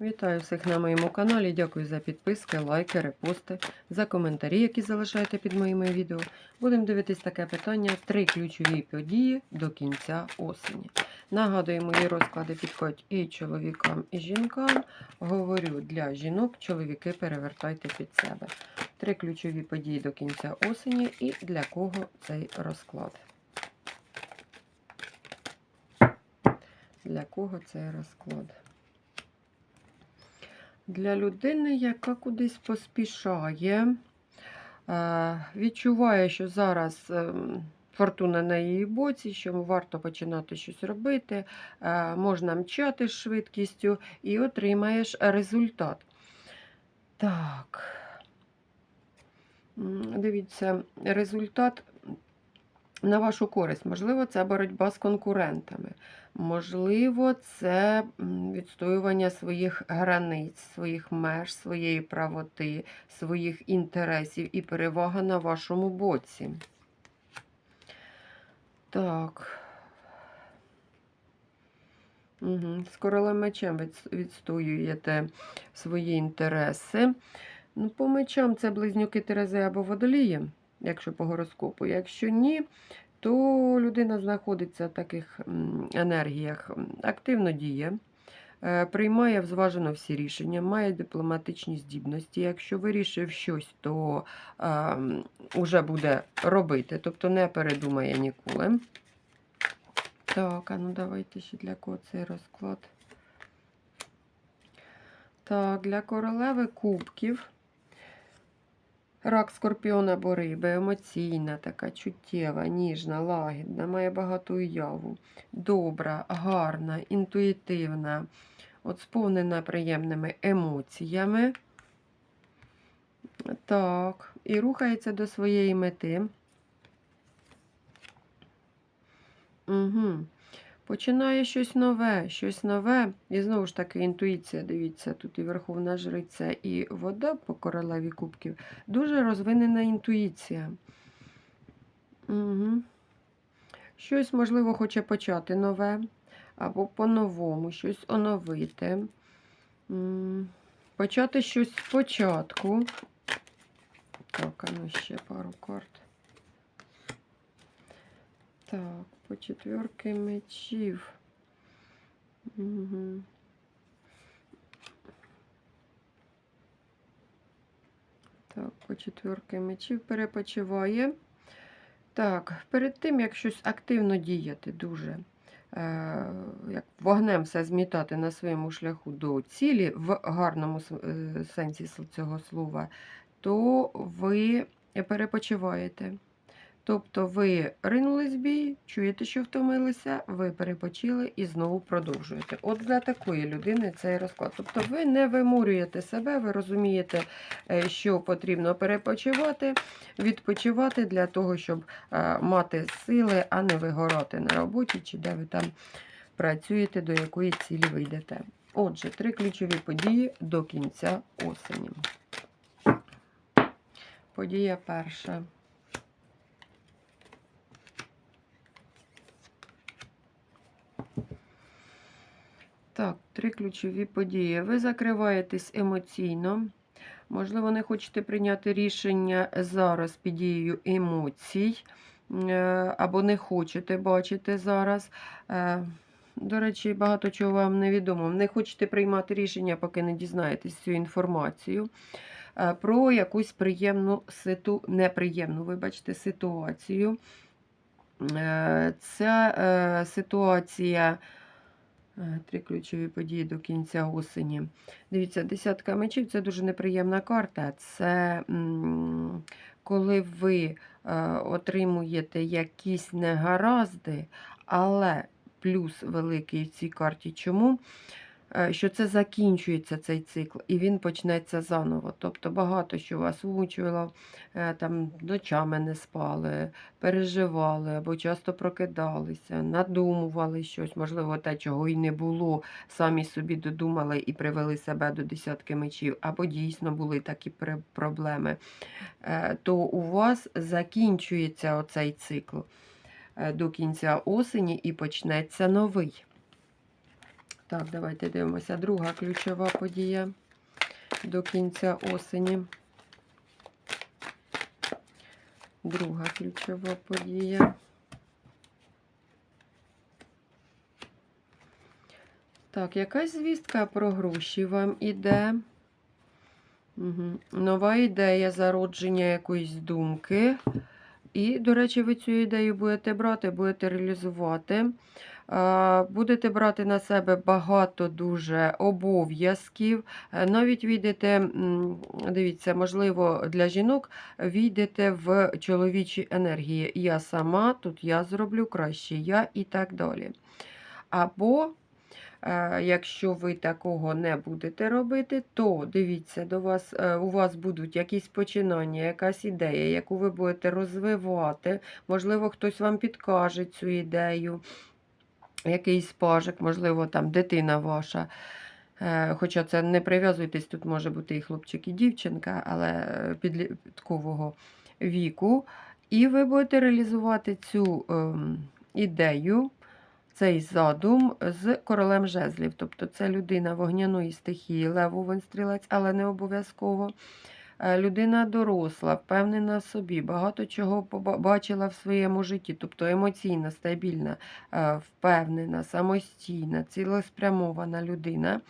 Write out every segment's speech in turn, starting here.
Вітаю всіх на моєму каналі. Дякую за підписки, лайки, репости, за коментарі, які залишаєте під моїми відео. Будемо дивитись таке питання: три ключові події до кінця осені. Нагадую, мої розклади підходять і чоловікам, і жінкам. Говорю для жінок, чоловіки перевертайте під себе. Три ключові події до кінця осені і для кого цей розклад. Для кого цей розклад? Для людини, яка кудись поспішає, е, відчуває, що зараз ем, фортуна на її боці, що варто починати щось робити, е, можна мчати з швидкістю і отримаєш результат. Так. Дивіться, результат на вашу користь. Можливо, це боротьба з конкурентами. Можливо, це відстоювання своїх границь, своїх меж, своєї правоти, своїх інтересів і перевага на вашому боці. Так. Угу. З королем мечем відстоюєте свої інтереси. Ну, по мечам це близнюки Терези або водолії, якщо по гороскопу. Якщо ні, то людина знаходиться в таких енергіях, активно діє, е, приймає зважено всі рішення, має дипломатичні здібності. Якщо вирішив щось, то вже буде робити, тобто не передумає ніколи. Так, а ну давайте ще для кого цей розклад. Так, для королеви кубків. Рак скорпіона або риби, емоційна, така чуттєва, ніжна, лагідна, має багату уяву, добра, гарна, інтуїтивна, от сповнена приємними емоціями. Так, і рухається до своєї мети. Угу. Починає щось нове, щось нове. І знову ж таки, інтуїція, дивіться, тут і Верховна Жриця, і вода по королеві кубків. Дуже розвинена інтуїція. Угу. Щось, можливо, хоче почати нове, або по-новому, щось оновити. Почати щось спочатку. Так, а ну ще пару карт. Так, по четверки мечів. Угу. Так, по четверки мечів перепочиває. Так, перед тим, як щось активно діяти, дуже е, як вогнем все змітати на своєму шляху до цілі, в гарному е, сенсі цього слова, то ви перепочиваєте. Тобто ви ринулись в бій, чуєте, що втомилися, ви перепочили і знову продовжуєте. От для такої людини цей розклад. Тобто ви не вимурюєте себе, ви розумієте, е, що потрібно перепочивати, відпочивати для того, щоб е, мати сили, а не вигорати на роботі чи де ви там працюєте, до якої цілі ви йдете. Отже, три ключові події до кінця осені. Подія перша. Так, три ключові події. Ви закриваєтесь емоційно. Можливо, не хочете прийняти рішення зараз під дією емоцій, е, або не хочете бачити зараз. Е, До речі, багато чого вам невідомо. Не хочете приймати рішення, поки не дізнаєтесь цю інформацію. е, Про якусь приємну ситу, неприємну, вибачте, ситуацію. Ця ситуація. Е, Три ключові події до кінця осені. Дивіться, десятка мечів це дуже неприємна карта. Це коли ви е, отримуєте якісь негаразди, але плюс великий в цій карті. Чому? Е, Що це закінчується цей цикл, і він почнеться заново. Тобто багато що вас мучило, е, там ночами не спали, переживали або часто прокидалися, надумували щось, можливо, те, чого й не було, самі собі додумали і привели себе до десятки мечів, або дійсно були такі проблеми, Е, то у вас закінчується оцей цикл до кінця осені і почнеться новий. Так, давайте дивимося. Друга ключова подія до кінця осені. Друга ключова подія. Так, якась звістка про гроші вам іде. Угу. Нова ідея зародження якоїсь думки. І, до речі, ви цю ідею будете брати, будете реалізувати. А, Будете брати на себе багато дуже обов'язків. Е, Навіть війдете, дивіться, можливо, для жінок війдете в чоловічі енергії. Я сама, тут я зроблю краще, я і так далі. Або Е, Якщо ви такого не будете робити, то дивіться, до вас, е, у вас будуть якісь починання, якась ідея, яку ви будете розвивати. Можливо, хтось вам підкаже цю ідею, якийсь пажик, можливо, там дитина ваша. Е, Хоча це не прив'язуйтесь, тут може бути і хлопчик, і дівчинка, але е, підліткового віку. І ви будете реалізувати цю ем, ідею цей задум з королем жезлів. Тобто це людина вогняної стихії, левовий стрілець, але не обов'язково. Е, Людина доросла, впевнена в собі, багато чого поба- бачила в своєму житті, тобто емоційна, стабільна, е, впевнена, самостійна, цілеспрямована людина,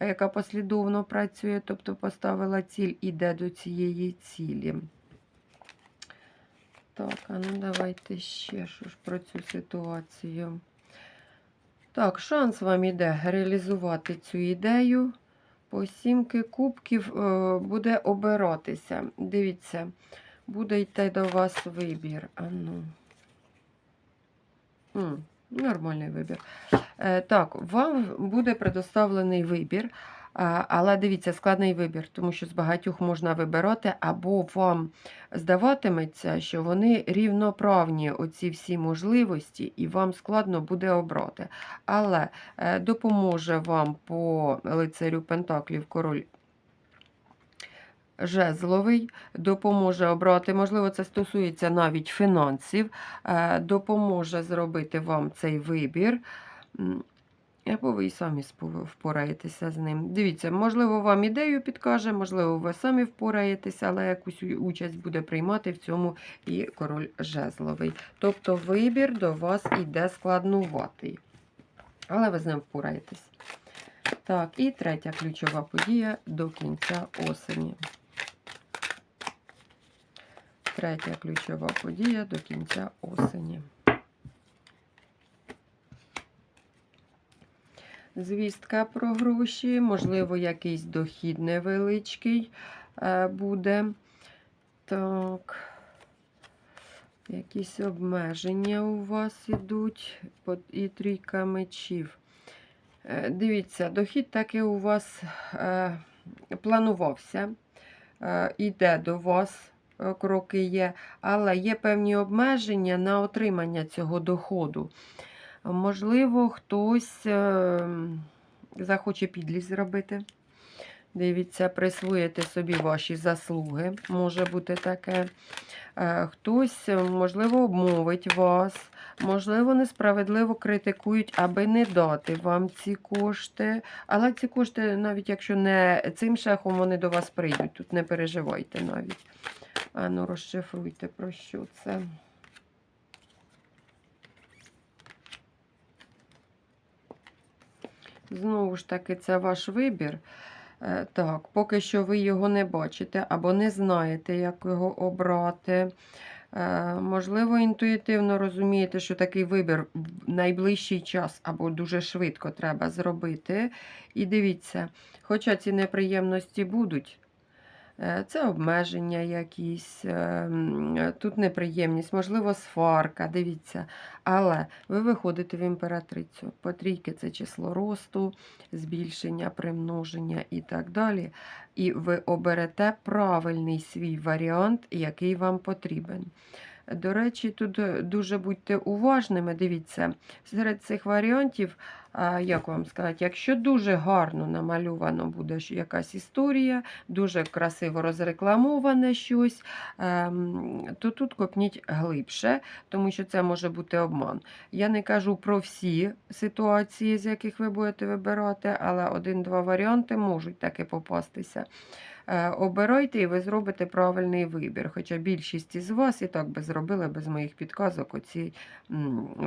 яка послідовно працює, тобто поставила ціль, іде до цієї цілі. Так, а ну давайте ще що ж про цю ситуацію. Так, шанс вам іде реалізувати цю ідею. По сімки кубків е, буде обиратися. Дивіться, буде йти до вас вибір. А ну. Нормальний вибір. Е, так, вам буде предоставлений вибір. Але дивіться, складний вибір, тому що з багатьох можна вибирати, або вам здаватиметься, що вони рівноправні, оці всі можливості, і вам складно буде обрати. Але е, допоможе вам по лицарю Пентаклів король жезловий, допоможе обрати, можливо, це стосується навіть фінансів, е, допоможе зробити вам цей вибір. Або ви і самі впораєтеся з ним. Дивіться, можливо, вам ідею підкаже, можливо, ви самі впораєтеся, але якусь участь буде приймати в цьому і король жезловий. Тобто вибір до вас іде складнуватий. Але ви з ним впораєтесь. Так, і третя ключова подія до кінця осені. Третя ключова подія до кінця осені. Звістка про гроші, можливо, якийсь дохід невеличкий е, буде. Так. Якісь обмеження у вас ідуть. І трійка мечів. Е, Дивіться, дохід таки у вас е, планувався. Іде до вас, кроки є, але є певні обмеження на отримання цього доходу. Можливо, хтось е, захоче підлість зробити. Дивіться, присвоїти собі ваші заслуги, може бути таке. Е, Хтось, е, можливо, обмовить вас, можливо, несправедливо критикують, аби не дати вам ці кошти. Але ці кошти, навіть якщо не цим шляхом, вони до вас прийдуть. Тут не переживайте навіть. Ану, розшифруйте, про що це. Знову ж таки, це ваш вибір. Е, Так, поки що ви його не бачите або не знаєте, як його обрати. Е, Можливо, інтуїтивно розумієте, що такий вибір в найближчий час або дуже швидко треба зробити. І дивіться, хоча ці неприємності будуть, це обмеження якісь, е, е, тут неприємність, можливо, сварка, дивіться. Але ви виходите в імператрицю. По трійки це число росту, збільшення, примноження і так далі. І ви оберете правильний свій варіант, який вам потрібен. До речі, тут е, дуже будьте уважними. Дивіться, серед цих варіантів як вам сказати, якщо дуже гарно намальовано буде якась історія, дуже красиво розрекламоване щось, ем, то тут копніть глибше, тому що це може бути обман. Я не кажу про всі ситуації, з яких ви будете вибирати, але один-два варіанти можуть таки попастися. Е, Обирайте і ви зробите правильний вибір. Хоча більшість із вас і так би зробили без моїх підказок оцей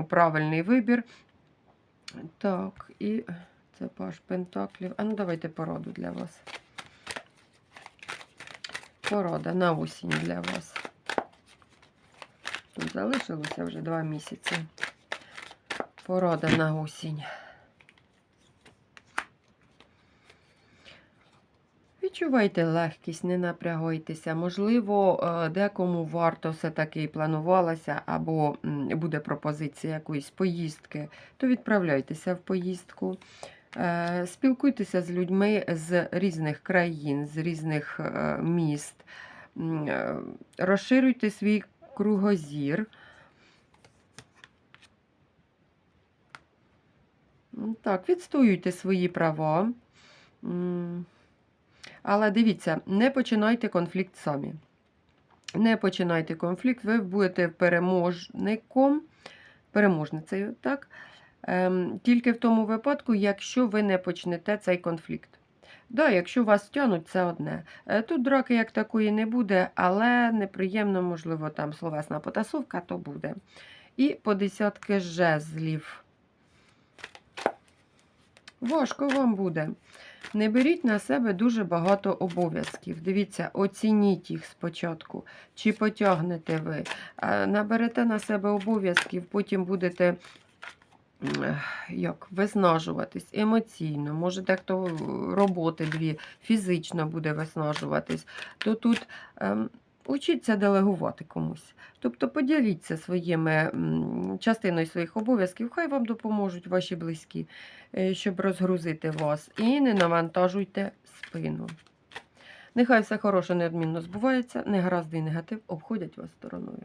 правильний вибір. Так, і це паш Пентаклів. А ну давайте породу для вас. Порода на осінь для вас. Тут залишилося вже два місяці. Порода на осінь. Відчувайте легкість, не напрягайтеся. Можливо, е, декому варто все-таки планувалося, або буде пропозиція якоїсь поїздки, то відправляйтеся в поїздку. Е, Спілкуйтеся з людьми з різних країн, з різних е, міст. Розширюйте свій кругозір. Так, відстоюйте свої права. Але дивіться, не починайте конфлікт самі. Не починайте конфлікт, ви будете переможником, переможницею, так? Ем, тільки в тому випадку, якщо ви не почнете цей конфлікт. Да, якщо вас тянуть, це одне. Е, Тут драки як такої не буде, але неприємно, можливо, там словесна потасовка, то буде. І по десятки жезлів. Важко вам буде. Не беріть на себе дуже багато обов'язків. Дивіться, оцініть їх спочатку. Чи потягнете ви. Наберете на себе обов'язків, потім будете як, виснажуватись емоційно. Може, дехто роботи дві фізично буде виснажуватись. То тут ем, учіться делегувати комусь. Тобто поділіться своїми частиною своїх обов'язків, хай вам допоможуть ваші близькі е, щоб розгрузити вас. І не навантажуйте спину. Нехай все хороше неодмінно збувається, негаразди і негатив обходять вас стороною.